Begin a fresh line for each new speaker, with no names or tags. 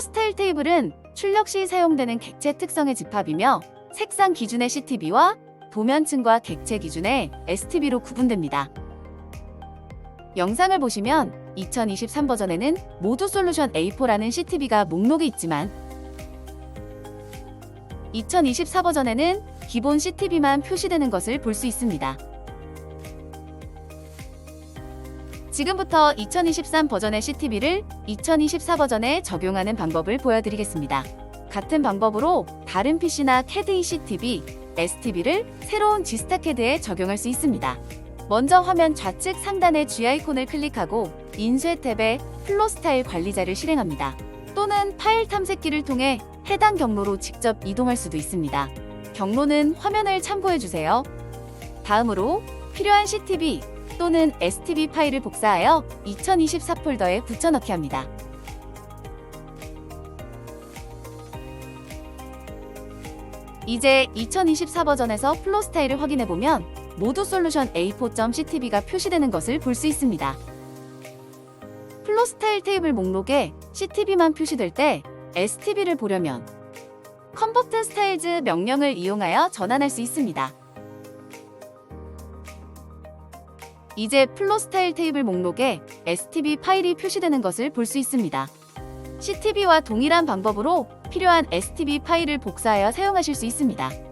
스타일 테이블은 출력 시 사용되는 객체 특성의 집합이며 색상 기준의 CTB와 도면층과 객체 기준의 STB로 구분됩니다. 영상을 보시면 2023 버전에는 모두 솔루션 A4라는 CTB가 목록이 있지만 2024 버전에는 기본 CTB만 표시되는 것을 볼 수 있습니다. 지금부터 2023 버전의 CTB를 2024 버전에 적용하는 방법을 보여드리겠습니다. 같은 방법으로 다른 PC나 CAD CTB, STB를 새로운 G스타 CAD에 적용할 수 있습니다. 먼저 화면 좌측 상단의 G 아이콘을 클릭하고 인쇄 탭에 플로 스타일 관리자를 실행합니다. 또는 파일 탐색기를 통해 해당 경로로 직접 이동할 수도 있습니다. 경로는 화면을 참고해 주세요. 다음으로 필요한 CTB 또는 STB 파일을 복사하여 2024 폴더에 붙여넣기 합니다. 이제 2024 버전에서 플로 스타일을 확인해 보면 모두 솔루션 A4.ctb가 표시되는 것을 볼 수 있습니다. 플로 스타일 테이블 목록에 CTB만 표시될 때 STB를 보려면 컨버트 스타일즈 명령을 이용하여 전환할 수 있습니다. 이제 플로 스타일 테이블 목록에 STB 파일이 표시되는 것을 볼 수 있습니다. CTB와 동일한 방법으로 필요한 STB 파일을 복사하여 사용하실 수 있습니다.